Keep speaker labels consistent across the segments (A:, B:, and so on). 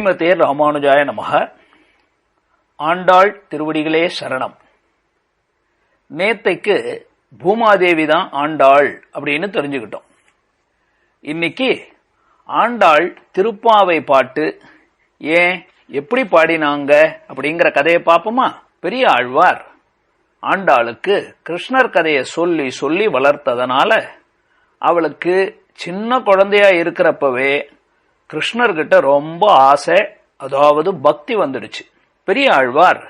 A: ஸ்ரீமதே ராமானுஜாய நமக. ஆண்டாள் திருவடிகளே சரணம். நேத்தைக்கு பூமாதேவி தான் ஆண்டாள் அப்படின்னு தெரிஞ்சுக்கிட்டோம். இன்னைக்கு ஆண்டாள் திருப்பாவை பாட்டு ஏன் எப்படி பாடினாங்க அப்படிங்கிற கதையை பார்ப்போமா? பெரிய ஆழ்வார் ஆண்டாளுக்கு கிருஷ்ணர் கதையை சொல்லி சொல்லி வளர்த்ததனால அவளுக்கு சின்ன குழந்தையா இருக்கிறப்பவே கிருஷ்ணர்கிட்ட ரொம்ப ஆசை அதாவது பக்தி வந்துடுச்சு. பெரிய ஆழ்வார்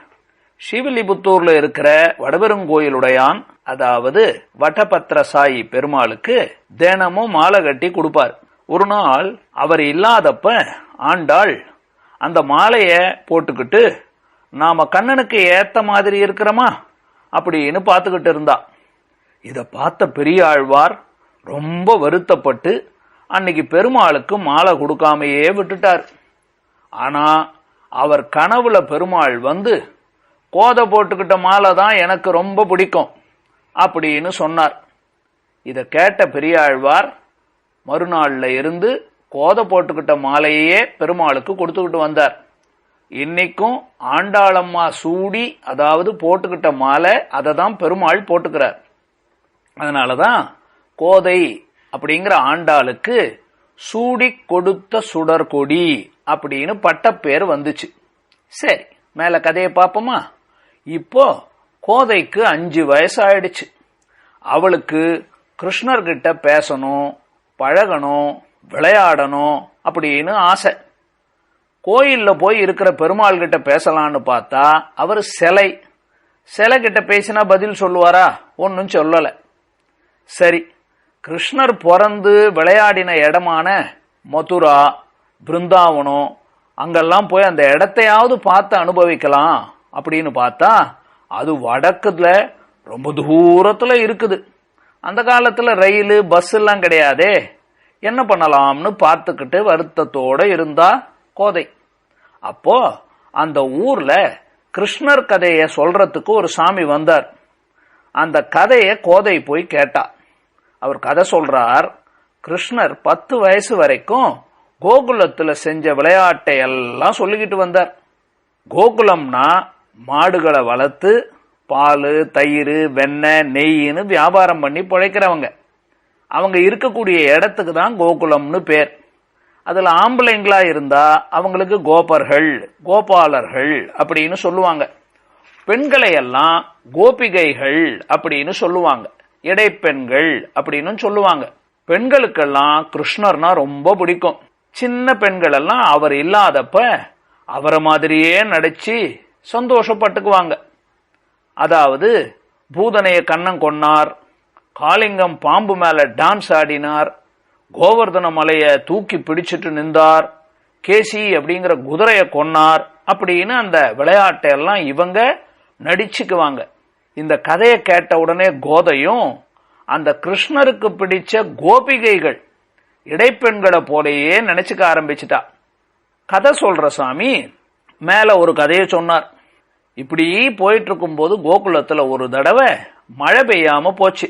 A: ஸ்ரீவில்லிபுத்தூர்ல இருக்கிற வடபெருங்கோயிலுடையான் அதாவது வட்டபத்திர சாயி பெருமாளுக்கு தினமும் மாலை கட்டி கொடுப்பார். ஒரு நாள் அவர் இல்லாதப்ப ஆண்டாள் அந்த மாலைய போட்டுக்கிட்டு நாம கண்ணனுக்கு ஏத்த மாதிரி இருக்கிறோமா? அப்படின்னு பார்த்துக்கிட்டு இருந்தா. இத பார்த்த பெரிய ஆழ்வார் ரொம்ப வருத்தப்பட்டு அன்னைக்கு பெருமாளுக்கு மாலை கொடுக்காமையே விட்டுட்டார். ஆனா அவர் கனவுல பெருமாள் வந்து கோதை போட்டுக்கிட்ட மாலை தான் எனக்கு ரொம்ப பிடிக்கும் அப்படின்னு சொன்னார். இதை கேட்ட பெரியாழ்வார் மறுநாள்ல இருந்து கோதை போட்டுக்கிட்ட மாலையே பெருமாளுக்கு கொடுத்துக்கிட்டு வந்தார். இன்னைக்கும் ஆண்டாளம்மா சூடி அதாவது போட்டுக்கிட்ட மாலை அதை தான் பெருமாள் போட்டுக்கிறார். அதனாலதான் கோதை அப்படிங்கிற ஆண்டாளுக்கு சூடி கொடுத்த சுடர்கொடி அப்படின்னு பட்டப்பேர் வந்துச்சு. சரி மேல கதையை பார்ப்போமா? இப்போ கோதைக்கு அஞ்சு வயசு ஆயிடுச்சு அவளுக்கு கிருஷ்ணர்கிட்ட பேசணும் பழகணும் விளையாடணும் அப்படின்னு ஆசை. கோயிலில் போய் இருக்கிற பெருமாள் கிட்ட பேசலான்னு பார்த்தா அவர் சிலை. சிலை கிட்ட பேசினா பதில் சொல்லுவாரா? ஒன்றும் சொல்லலை. சரி கிருஷ்ணர் பிறந்து விளையாடின இடமான மதுரா பிருந்தாவனம் அங்கெல்லாம் போய் அந்த இடத்தையாவது பார்த்து அனுபவிக்கலாம் அப்படின்னு பார்த்தா அது வடக்குல ரொம்ப தூரத்தில் இருக்குது. அந்த காலத்தில் ரயில் பஸ் எல்லாம் கிடையாதே. என்ன பண்ணலாம்னு பார்த்துக்கிட்டு வருத்தத்தோடு இருந்தா கோதை. அப்போ அந்த ஊர்ல கிருஷ்ணர் கதையை சொல்றதுக்கு ஒரு சாமி வந்தார். அந்த கதையை கோதை போய் கேட்டா. அவர் கதை சொல்றார் கிருஷ்ணர் பத்து வயசு வரைக்கும் கோகுலத்துல செஞ்ச விளையாட்டை எல்லாம் சொல்லிக்கிட்டு வந்தார். கோகுலம்னா மாடுகளை வளர்த்து பால் தயிர் வெண்ணெய் நெய்ன்னு வியாபாரம் பண்ணி பிழைக்கிறவங்க. அவங்க இருக்கக்கூடிய இடத்துக்கு தான் கோகுலம்னு பேர். அதில் ஆம்பளைங்களா இருந்தா அவங்களுக்கு கோபர்கள் கோபாலர்கள் அப்படின்னு சொல்லுவாங்க. பெண்களை எல்லாம் கோபிகைகள் அப்படின்னு சொல்லுவாங்க. இடைப்பெண்கள் அப்படின்னு சொல்லுவாங்க. பெண்களுக்கெல்லாம் கிருஷ்ணர்னா ரொம்ப பிடிக்கும். சின்ன பெண்கள் எல்லாம் அவர் இல்லாதப்ப அவரை மாதிரியே நடிச்சு சந்தோஷப்பட்டுக்குவாங்க. அதாவது பூதனைய கண்ணன் கொன்னார் காளிங்கம் பாம்பு மேல டான்ஸ் ஆடினார் கோவர்தன மலைய தூக்கி பிடிச்சிட்டு நின்றார் கேசி அப்படிங்கிற குதிரைய கொன்னார் அப்படின்னு அந்த விளையாட்டை எல்லாம் இவங்க நடிச்சுக்குவாங்க. இந்த கதையை கேட்ட உடனே கோதையும் அந்த கிருஷ்ணருக்கு பிடிச்ச கோபிகைகள் இடைப்பெண்களை போலேயே நினைச்சுக்க ஆரம்பிச்சிட்டா. கதை சொல்ற சாமி மேல ஒரு கதையை சொன்னார். இப்படி போயிட்டு இருக்கும்போது கோகுலத்துல ஒரு தடவை மழை பெய்யாம போச்சு.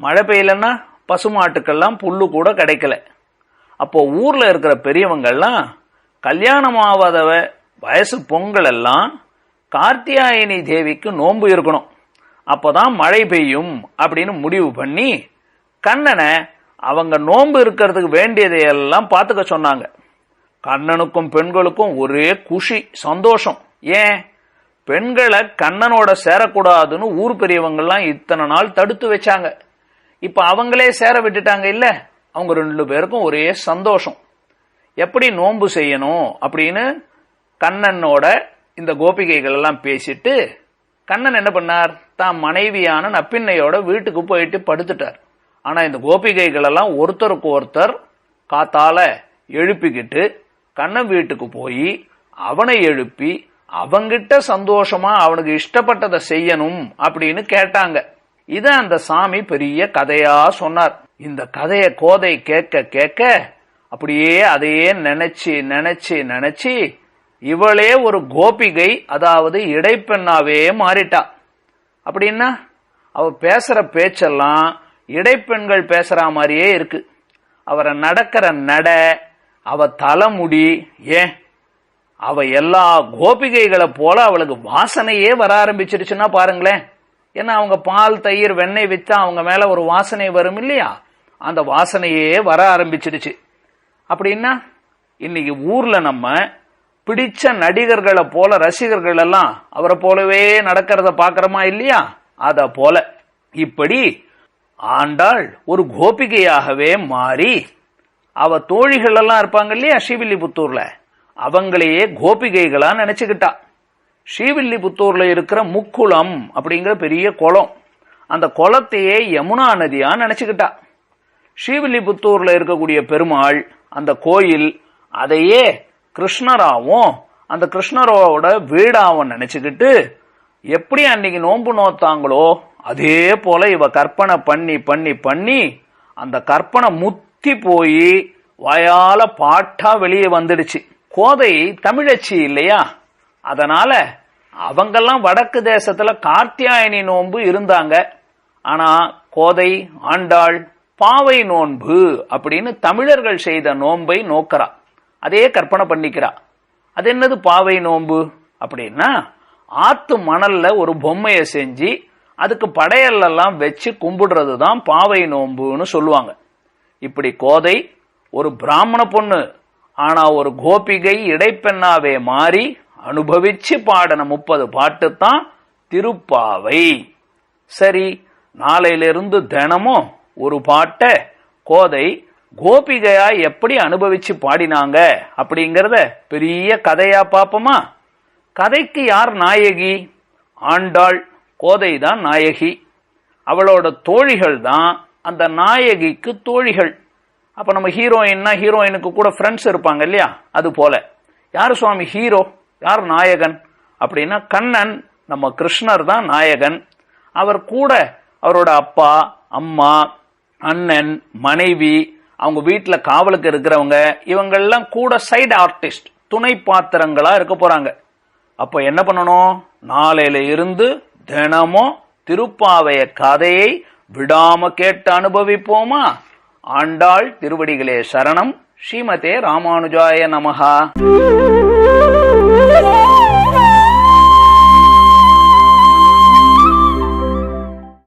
A: மழை பெய்யலன்னா பசுமாட்டுக்கெல்லாம் புல்லு கூட கிடைக்கல. அப்போ ஊர்ல இருக்கிற பெரியவங்கள்லாம் கல்யாணம் ஆகாத வயசு பொங்கல் எல்லாம் கார்த்தியாயினி தேவிக்கு நோன்பு இருக்கணும். அப்போதான் மழை பெய்யும் அப்படின்னு முடிவு பண்ணி கண்ணனை அவங்க நோன்பு இருக்கிறதுக்கு வேண்டியதையெல்லாம் பார்த்துக்க சொன்னாங்க. கண்ணனுக்கும் பெண்களுக்கும் ஒரே குஷி சந்தோஷம். ஏன்? பெண்களை கண்ணனோட சேரக்கூடாதுன்னு ஊர் பெரியவங்கள்லாம் இத்தனை நாள் தடுத்து வச்சாங்க. இப்போ அவங்களே சேர விட்டுட்டாங்க இல்லை? அவங்க ரெண்டு பேருக்கும் ஒரே சந்தோஷம். எப்படி நோன்பு செய்யணும் அப்படின்னு கண்ணனோட இந்த கோபிகைகள் எல்லாம் பேசிட்டு கண்ணன் என்ன பண்ணார்? தான் மனைவியான நப்பின்னையோட வீட்டுக்கு போயிட்டு படுத்துட்டார். ஆனா இந்த கோபிகைகள் எல்லாம் ஒருத்தருக்கு ஒருத்தர் காத்தால எழுப்பிக்கிட்டு கண்ணன் வீட்டுக்கு போய் அவனை எழுப்பி அவங்கிட்ட சந்தோஷமா அவனுக்கு இஷ்டப்பட்டதை செய்யணும் அப்படின்னு கேட்டாங்க. இத அந்த சாமி பெரிய கதையா சொன்னார். இந்த கதைய கோதை கேட்க கேட்க அப்படியே அதையே நினைச்சு நினைச்சு நினைச்சு இவளே ஒரு கோபிகை அதாவது இடைப்பெண்ணாவே மாறிட்டா. அப்படின்னா அவ பேசுற பேச்செல்லாம் இடைப்பெண்கள் பேசுற மாதிரியே இருக்கு. அவரை நடக்கிற நட அவ தலைமுடி ஏன்? அவ எல்லா கோபிகைகளை போல அவளுக்கு வாசனையே வர ஆரம்பிச்சிருச்சுன்னா பாருங்களேன். ஏன்னா அவங்க பால் தயிர் வெண்ணெய் வித்தா அவங்க மேல ஒரு வாசனை வரும் இல்லையா? அந்த வாசனையே வர ஆரம்பிச்சிடுச்சு அப்படின்னா இன்னைக்கு ஊர்ல நம்ம பிடிச்ச நடிகர்களை போல ரசிகர்கள் எல்லாம் அவரை போலவே நடக்கிறத பாக்கிறோமா இல்லையா? அத போல. இப்படி ஆண்டாள் ஒரு கோபிகையாகவே மாறி அவ தோழிகள் எல்லாம் இருப்பாங்க இல்லையா ஸ்ரீவில்லிபுத்தூர்ல? அவங்களையே கோபிகைகளா நினைச்சுக்கிட்டா. ஸ்ரீவில்லிபுத்தூர்ல இருக்கிற முக்குளம் அப்படிங்கிற பெரிய குளம். அந்த குளத்தையே யமுனா நதியா நினைச்சுக்கிட்டா. ஸ்ரீவில்லிபுத்தூர்ல இருக்கக்கூடிய பெருமாள் அந்த கோயில் அதையே கிருஷ்ணராவும் அந்த கிருஷ்ணரோட வீடாவும் நினைச்சுக்கிட்டு எப்படி அன்னைக்கு நோன்பு நோத்தாங்களோ அதே போல இவ கற்பனை பண்ணி பண்ணி பண்ணி அந்த கற்பனை முத்தி போய் வாயால பாட்டா வெளியே வந்துடுச்சு. கோதை தமிழச்சி இல்லையா? அதனால அவங்கெல்லாம் வடக்கு தேசத்துல கார்த்தியாயனி நோன்பு இருந்தாங்க. ஆனா கோதை ஆண்டாள் பாவை நோன்பு அப்படின்னு தமிழர்கள் செய்த நோன்பை நோக்கிறா. அதே கற்பனை பண்ணிக்கிறா. அது என்னது பாவை நோன்பு? அப்படின்னா ஆத்து மணல்ல ஒரு பொம்மையை செஞ்சு அதுக்கு படையல்லாம் வச்சு கும்பிடுறது தான் பாவை நோன்புன்னு சொல்லுவாங்க. இப்படி கோதை ஒரு பிராமண பொண்ணு ஆனா ஒரு கோபிகை இடைப்பெண்ணாவே மாறி அனுபவிச்சு பாடின முப்பது பாட்டு தான் திருப்பாவை. சரி நாளையிலிருந்து தினமும் ஒரு பாட்டை கோதை கோபிகையா எப்படி அனுபவிச்சு பாடினாங்க அப்படிங்கறத பெரிய கதையா பாப்போமா? கதைக்கு யார் நாயகி? ஆண்டாள் கோதை தான் நாயகி. அவளோட தோழிகள் தான் அந்த நாயகிக்கு தோழிகள். அப்ப நம்ம ஹீரோயின்னா ஹீரோயினுக்கு கூட ஃப்ரெண்ட்ஸ் இருப்பாங்க இல்லையா? அது போல. யார் சுவாமி? ஹீரோ. யார் நாயகன்? அப்படின்னா கண்ணன் நம்ம கிருஷ்ணர் தான் நாயகன். அவர் கூட அவரோட அப்பா அம்மா அண்ணன் மனைவி அவங்க வீட்டில் காவலுக்கு இருக்கிறவங்க இவங்கெல்லாம் கூட சைடு ஆர்டிஸ்ட் துணை பாத்திரங்களா இருக்க போறாங்க. அப்ப என்ன பண்ணணும்? நாளையில இருந்து தினமும் திருப்பாவைய கதையை விடாம கேட்டு அனுபவிப்போமா? ஆண்டாள் திருவடிகளே சரணம். ஸ்ரீமதே ராமானுஜாய
B: நமகா